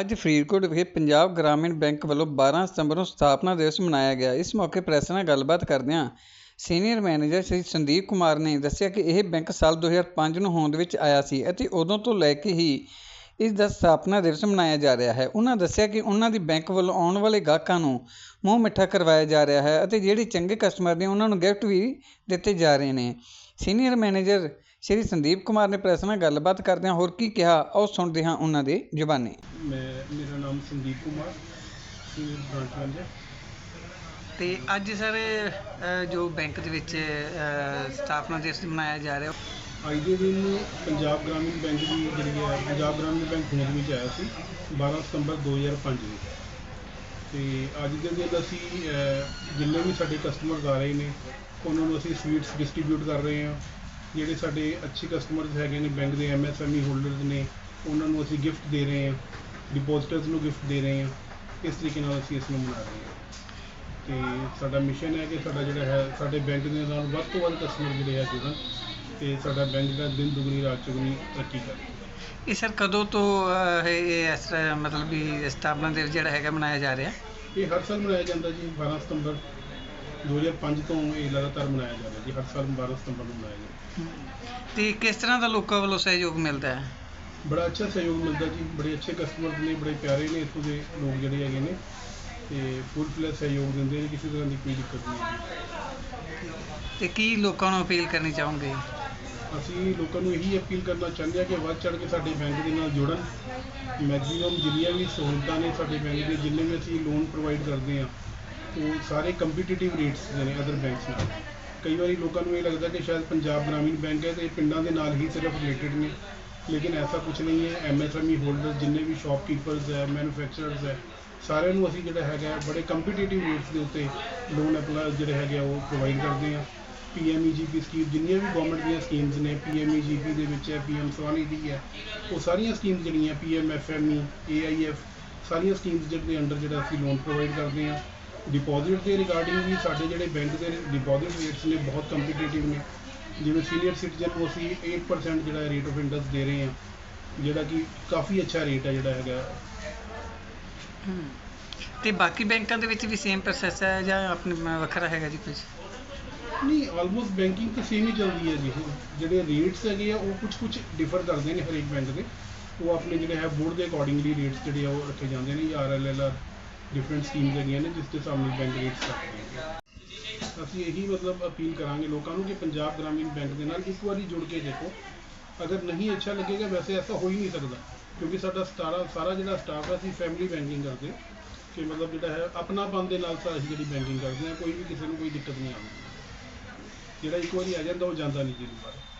ਅੱਜ ਫਰੀਦਕੋਟ ਵਿਖੇ ਪੰਜਾਬ ਗ੍ਰਾਮੀਣ ਬੈਂਕ ਵੱਲੋਂ 12 ਸਤੰਬਰ ਨੂੰ ਸਥਾਪਨਾ ਦਿਵਸ ਮਨਾਇਆ ਗਿਆ। ਇਸ ਮੌਕੇ ਪ੍ਰੈਸ ਨਾਲ ਗੱਲਬਾਤ ਕਰਦਿਆਂ ਸੀਨੀਅਰ ਮੈਨੇਜਰ ਸ਼੍ਰੀ ਸੰਦੀਪ ਕੁਮਾਰ ਨੇ ਦੱਸਿਆ ਕਿ ਇਹ ਬੈਂਕ ਸਾਲ 2005 ਨੂੰ ਹੋਂਦ ਵਿੱਚ ਆਇਆ ਸੀ ਅਤੇ ਉਦੋਂ ਤੋਂ ਲੈ ਕੇ ਹੀ ਇਸ ਦਾ ਸਥਾਪਨਾ ਦਿਵਸ ਮਨਾਇਆ ਜਾ ਰਿਹਾ ਹੈ। ਉਹਨਾਂ ਦੱਸਿਆ ਕਿ ਉਹਨਾਂ ਦੀ ਬੈਂਕ ਵੱਲੋਂ ਆਉਣ ਵਾਲੇ ਗਾਹਕਾਂ ਨੂੰ ਮੂੰਹ ਮਿੱਠਾ ਕਰਵਾਇਆ ਜਾ ਰਿਹਾ ਹੈ ਅਤੇ ਜਿਹੜੇ ਚੰਗੇ ਕਸਟਮਰ ਨੇ ਉਹਨਾਂ ਨੂੰ ਗਿਫਟ ਵੀ ਦਿੱਤੇ ਜਾ ਰਹੇ ਨੇ। ਸੀਨੀਅਰ ਮੈਨੇਜਰ ਸ਼੍ਰੀ ਸੰਦੀਪ ਕੁਮਾਰ ਨੇ ਪ੍ਰੈਸ ਨਾਲ ਗੱਲਬਾਤ ਕਰਦਿਆਂ ਹੋਰ ਕੀ ਕਿਹਾ ਆਓ ਸੁਣਦੇ ਹਾਂ ਉਹਨਾਂ ਦੇ ਜ਼ੁਬਾਨੀ ਮੈਂ ਮੇਰਾ ਨਾਮ Sandeep Kumar senior branch manager ਤੇ ਅੱਜ ਸਰ ਜੋ ਬੈਂਕ ਦੇ ਵਿੱਚ ਸਥਾਪਨਾ ਦਿਵਸ ਮਨਾਇਆ ਜਾ ਰਿਹਾ ਅੱਜ ਦੇ ਦਿਨ ਪੰਜਾਬ ਗ੍ਰਾਮੀਣ ਬੈਂਕ ਦੀ ਜਿਹੜੀ ਹੈ ਪੰਜਾਬ ਗ੍ਰਾਮੀਣ ਬੈਂਕ ਹੋਂਦ ਵਿੱਚ ਆਇਆ ਸੀ 12 ਸਤੰਬਰ 2005 ਨੂੰ। ਤੇ ਅੱਜ ਦੇ ਦਿਨ ਅਸੀਂ ਜਿੰਨੇ ਵੀ ਸਾਡੇ ਕਸਟਮਰਸ ਆ ਰਹੇ ਨੇ ਉਹਨਾਂ ਨੂੰ ਅਸੀਂ ਸਵੀਟਸ ਡਿਸਟ੍ਰੀਬਿਊਟ ਕਰ ਰਹੇ ਹਾਂ। ਜਿਹੜੇ ਸਾਡੇ ਅੱਛੇ ਕਸਟਮਰਸ ਹੈਗੇ ਨੇ ਬੈਂਕ ਦੇ ਐਮਐਸਐਮਈ ਹੋਲਡਰਸ ਨੇ ਉਹਨਾਂ ਨੂੰ ਅਸੀਂ ਗਿਫਟ ਦੇ ਰਹੇ ਹਾਂ ਡਿਪੋਜ਼ਿਟਰਸ ਨੂੰ ਗਿਫਟ ਦੇ ਰਹੇ ਹਾਂ ਇਸ ਤਰੀਕੇ ਨਾਲ ਅਸੀਂ ਇਸ ਨੂੰ ਮਨਾ ਰਹੇ ਹਾਂ। ਤੇ ਸਾਡਾ ਮਿਸ਼ਨ ਹੈ ਕਿ ਸਾਡਾ ਜਿਹੜਾ ਹੈ ਸਾਡੇ ਬੈਂਕ ਦੇ ਨਾਲ ਵੱਧ ਤੋਂ ਵੱਧ ਕਸਟਮਰ ਜਿਹੜੇ ਹੈ ਜੁੜਨ ਤੇ ਸਾਡਾ ਬੈਂਕ ਦਾ ਦਿਨ ਦੁਗਣੀ ਰਾਤ ਚੌਗੁਣੀ ਤਰੱਕੀ ਕਰੇ ਇਹ ਸਰ ਕਦੋਂ ਤੋਂ ਇਹ ਇਸ ਤਰ੍ਹਾਂ ਮਤਲਬ ਵੀ ਸਥਾਪਨਾ ਦਿਵਸ ਜਿਹੜਾ ਹੈਗਾ ਮਨਾਇਆ ਜਾ ਰਿਹਾ? ਇਹ ਹਰ ਸਾਲ ਮਨਾਇਆ ਜਾਂਦਾ ਜੀ 12 ਸਤੰਬਰ 2005 ਤੋਂ ਇਹ ਲਗਾਤਾਰ ਮਨਾਇਆ ਜਾ ਰਿਹਾ ਜੀ ਹਰ ਸਾਲ 12 ਸਤੰਬਰ ਨੂੰ ਮਨਾਇਆ ਜਾਂਦਾ ਤੇ ਕਿਸ ਤਰ੍ਹਾਂ ਦਾ ਲੋਕਾਂ ਵੱਲੋਂ ਸਹਿਯੋਗ ਮਿਲਦਾ ਹੈ? ਬੜਾ ਅੱਛਾ ਸਹਿਯੋਗ ਮਿਲਦਾ ਜੀ ਬੜੇ ਅੱਛੇ ਕਸਟਮਰ ਨੇ ਬੜੇ ਪਿਆਰੇ ਨੇ ਇੱਥੋਂ ਦੇ ਲੋਕ ਜਿਹੜੇ ਹੈਗੇ ਨੇ ਤੇ ਫੁੱਲ ਫਲੈਸ਼ ਸਹਿਯੋਗ ਦਿੰਦੇ ਨੇ ਕਿਸੇ ਤਰ੍ਹਾਂ ਦੀ ਕੋਈ ਦਿੱਕਤ ਨਹੀਂ ਹੈ। ਤੇ ਕੀ ਲੋਕਾਂ ਨੂੰ ਅਪੀਲ ਕਰਨੀ ਚਾਹੋਗੇ? ਅਸੀਂ ਲੋਕਾਂ ਨੂੰ ਇਹੀ ਅਪੀਲ ਕਰਨਾ ਚਾਹੁੰਦੇ ਹਾਂ ਕਿ ਵੱਧ ਚੜ੍ਹ ਕੇ ਸਾਡੇ ਬੈਂਕ ਦੇ ਨਾਲ ਜੁੜਨ। ਮੈਕਸਿਮਮ ਜਿੰਨੀਆਂ ਵੀ ਸਹੂਲਤਾਂ ਨੇ ਸਾਡੇ ਬੈਂਕ ਦੇ ਜਿੰਨੇ ਵੀ ਅਸੀਂ ਲੋਨ ਪ੍ਰੋਵਾਈਡ ਕਰਦੇ ਹਾਂ ਉਹ ਸਾਰੇ ਕੰਪੀਟੀਟਿਵ ਰੇਟਸ ਦੇ ਨੇ ਅਦਰ ਬੈਂਕਸ ਨਾਲ। ਕਈ ਵਾਰੀ ਲੋਕਾਂ ਨੂੰ ਇਹ ਲੱਗਦਾ ਕਿ ਸ਼ਾਇਦ ਪੰਜਾਬ ਗ੍ਰਾਮੀਣ ਬੈਂਕ ਹੈ ਤੇ ਪਿੰਡਾਂ ਦੇ ਨਾਲ ਹੀ ਸਿਰਫ ਰਿਲੇਟਡ ਨੇ। ਲੇਕਿਨ ਐਸਾ ਕੁਝ ਨਹੀਂ ਹੈ। ਐਮਐਸਐਮਈ ਹੋਲਡਰ ਜਿੰਨੇ ਵੀ ਸ਼ਾਪਕੀਪਰਸ ਹੈ ਮੈਨੂਫੈਕਚਰਰਸ ਹੈ, ਸਾਰਿਆਂ ਨੂੰ ਅਸੀਂ ਜਿਹੜਾ ਹੈਗਾ ਬੜੇ ਕੰਪੀਟੀਟਿਵ ਰੇਟਸ ਦੇ ਉੱਤੇ ਲੋਨ ਅਪਲਾਈ ਜਿਹੜੇ ਹੈਗੇ ਆ ਉਹ ਪ੍ਰੋਵਾਈਡ ਕਰਦੇ ਹਾਂ। ਪੀਐਮਈਜੀਪੀ ਸਕੀਮ ਜਿੰਨੀਆਂ ਵੀ ਗਵਰਨਮੈਂਟ ਦੀਆਂ ਸਕੀਮਸ ਨੇ ਪੀਐਮਈਜੀਪੀ ਦੇ ਵਿੱਚ ਹੈ ਪੀਐਮ ਦੀ ਹੈ, ਉਹ ਸਾਰੀਆਂ ਸਕੀਮ ਜਿਹੜੀਆਂ ਪੀਐਮਐਫਐਮਈ ਏਆਈਐਫ ਸਾਰੀਆਂ ਸਕੀਮਸ ਦੇ ਅੰਡਰ ਜਿਹੜਾ ਅਸੀਂ ਲੋਨ ਪ੍ਰੋਵਾਈਡ ਕਰਦੇ ਹਾਂ। ਡਿਪੋਜ਼ਿਟ ਦੇ ਰਿਗਾਰਡਿੰਗ ਵੀ ਸਾਡੇ ਜਿਹੜੇ ਬੈਂਕ ਦੇ ਡਿਪੋਜ਼ਿਟ ਰੇਟਸ ਨੇ ਬਹੁਤ ਕੰਪੀਟੀਟਿਵ ਨੇ। ਜਿਵੇਂ ਸੀਨੀਅਰ ਸਿਟੀਜ਼ਨ ਨੂੰ ਅਸੀਂ 8% ਜਿਹੜਾ ਰੇਟ ਆਫ ਇੰਟਰਸਟ ਦੇ ਰਹੇ ਹਾਂ ਜਿਹੜਾ ਕਿ ਕਾਫੀ ਅੱਛਾ ਰੇਟ ਹੈ ਜਿਹੜਾ ਹੈਗਾ। ਤੇ ਬਾਕੀ ਬੈਂਕਾਂ ਦੇ ਵਿੱਚ ਵੀ ਸੇਮ ਪ੍ਰੋਸੈਸ ਹੈ ਜਾਂ ਆਪਣੇ ਵੱਖਰਾ ਹੈਗਾ ਜੀ ਕੁਝ ਨਹੀਂ ਆਲਮੋਸਟ ਬੈਂਕਿੰਗ ਤਾਂ ਸੇਮ ਹੀ ਚੱਲਦੀ ਹੈ ਜੀ। ਜਿਹੜੇ ਰੇਟਸ ਹੈਗੇ ਆ ਉਹ ਕੁਝ ਕੁਝ ਡਿਫਰ ਕਰਦੇ ਨੇ ਹਰੇਕ ਬੈਂਕ ਦੇ। ਉਹ ਆਪਣੇ ਜਿਹੜੇ ਹੈ ਬੋਰਡ ਦੇ ਅਕੋਰਡਿੰਗਲੀ ਰੇਟਸ ਜਿਹੜੇ ਆ ਉਹ ਰੱਖੇ ਜਾਂਦੇ ਨੇ R L L R different schemes ਹੈਗੀਆਂ ਨੇ ਜਿਸ ਦੇ ਸਾਹਮਣੇ ਬੈਂਕ ਰੇਟਸ ਰੱਖਦੇ ਨੇ ਅਸੀਂ ਇਹੀ ਮਤਲਬ ਅਪੀਲ ਕਰਾਂਗੇ ਲੋਕਾਂ ਨੂੰ ਕਿ ਪੰਜਾਬ ਗ੍ਰਾਮੀਣ ਬੈਂਕ ਦੇ ਨਾਲ ਇੱਕ ਵਾਰੀ ਜੁੜ ਕੇ ਦੇਖੋ। ਅਗਰ ਨਹੀਂ ਅੱਛਾ ਲੱਗੇਗਾ, ਵੈਸੇ ਐਸਾ ਹੋ ਹੀ ਨਹੀਂ ਸਕਦਾ, ਕਿਉਂਕਿ ਸਾਡਾ ਸਾਰਾ ਸਾਰਾ ਜਿਹੜਾ ਸਟਾਫ ਹੈ, ਅਸੀਂ ਫੈਮਿਲੀ ਬੈਂਕਿੰਗ ਕਰਦੇ ਕਿ ਮਤਲਬ ਜਿਹੜਾ ਹੈ, ਆਪਣਾਪਨ ਦੇ ਨਾਲ ਸਾਰੀ ਜਿਹੜੀ ਬੈਂਕਿੰਗ ਕਰਦੇ ਹਾਂ, ਕੋਈ ਵੀ ਕਿਸੇ ਨੂੰ ਕੋਈ ਦਿੱਕਤ ਨਹੀਂ ਆਉਂਦੀ। ਜਿਹੜਾ ਇੱਕ ਵਾਰੀ ਆ ਜਾਂਦਾ, ਉਹ ਜਾਂਦਾ ਨਹੀਂ ਜੀ ਦੁਬਾਰਾ।